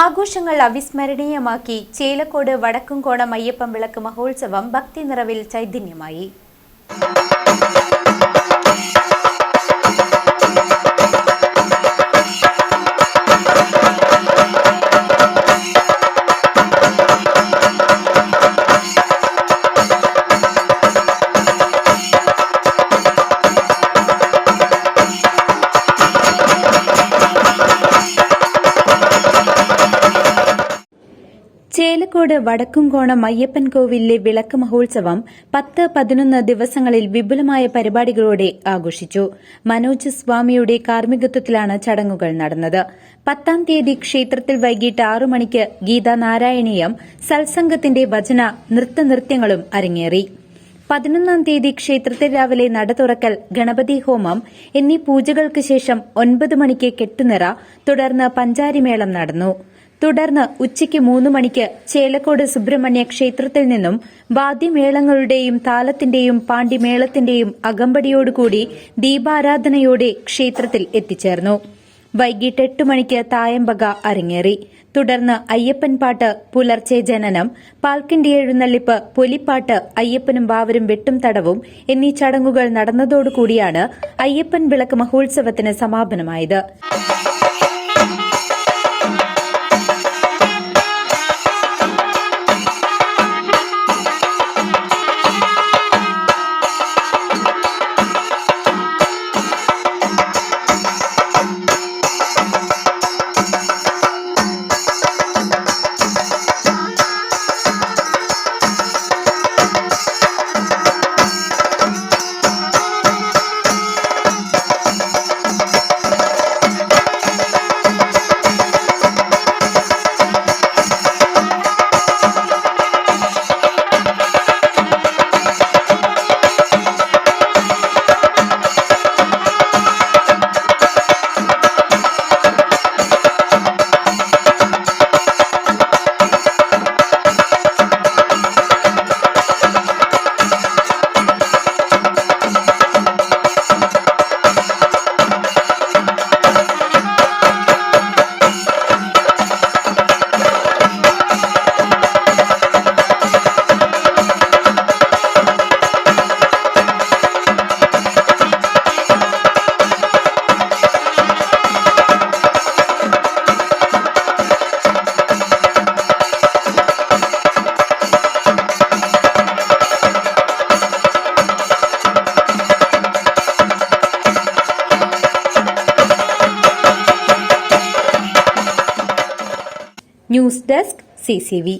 ആഘോഷങ്ങൾ അവിസ്മരണീയമാക്കി ചേലക്കോട് വടക്കുംകോണം അയ്യപ്പൻ വിളക്ക് മഹോത്സവം ഭക്തി നിറവിൽ ചൈതന്യമായി. ചേലക്കോട് വടക്കുംകോണം അയ്യപ്പൻ കോവിലിലെ വിളക്ക് മഹോത്സവം പത്ത് പതിനൊന്ന് ദിവസങ്ങളിൽ വിപുലമായ പരിപാടികളോടെ ആഘോഷിച്ചു. മനോജ് സ്വാമിയുടെ കാർമ്മികത്വത്തിലാണ് ചടങ്ങുകൾ നടന്നത്. പത്താം തീയതി ക്ഷേത്രത്തിൽ വൈകിട്ട് ആറു മണിക്ക് ഗീതാനാരായണീയം സത്സംഗത്തിന്റെ വചന നൃത്തനൃത്യങ്ങളും അരങ്ങേറി. പതിനൊന്നാം തീയതി ക്ഷേത്രത്തിൽ രാവിലെ നട തുറക്കൽ ഗണപതി ഹോമം എന്നീ പൂജകൾക്ക് ശേഷം ഒൻപത് മണിക്ക് കെട്ടുനിറ തുടർന്ന് പഞ്ചാരിമേളം നടന്നു. തുടർന്ന് ഉച്ചയ്ക്ക് മൂന്ന് മണിക്ക് ചേലക്കോട് സുബ്രഹ്മണ്യ ക്ഷേത്രത്തിൽ നിന്നും വാദ്യമേളങ്ങളുടെയും താലത്തിന്റെയും പാണ്ടിമേളത്തിന്റെയും അകമ്പടിയോടുകൂടി ദീപാരാധനയോടെ ക്ഷേത്രത്തിൽ എത്തിച്ചേർന്നു. വൈകിട്ട് എട്ട് മണിക്ക് തായമ്പക അരങ്ങേറി. തുടർന്ന് അയ്യപ്പൻ പാട്ട് പുലർച്ചെ ജനനം പാൽക്കിന്റെ എഴുന്നള്ളിപ്പ് പൊലിപ്പാട്ട് അയ്യപ്പനും ബാവരും വെട്ടും തടവും എന്നീ ചടങ്ങുകൾ നടന്നതോടുകൂടിയാണ് അയ്യപ്പൻ വിളക്ക് മഹോത്സവത്തിന് സമാപനമായത്. News desk CCV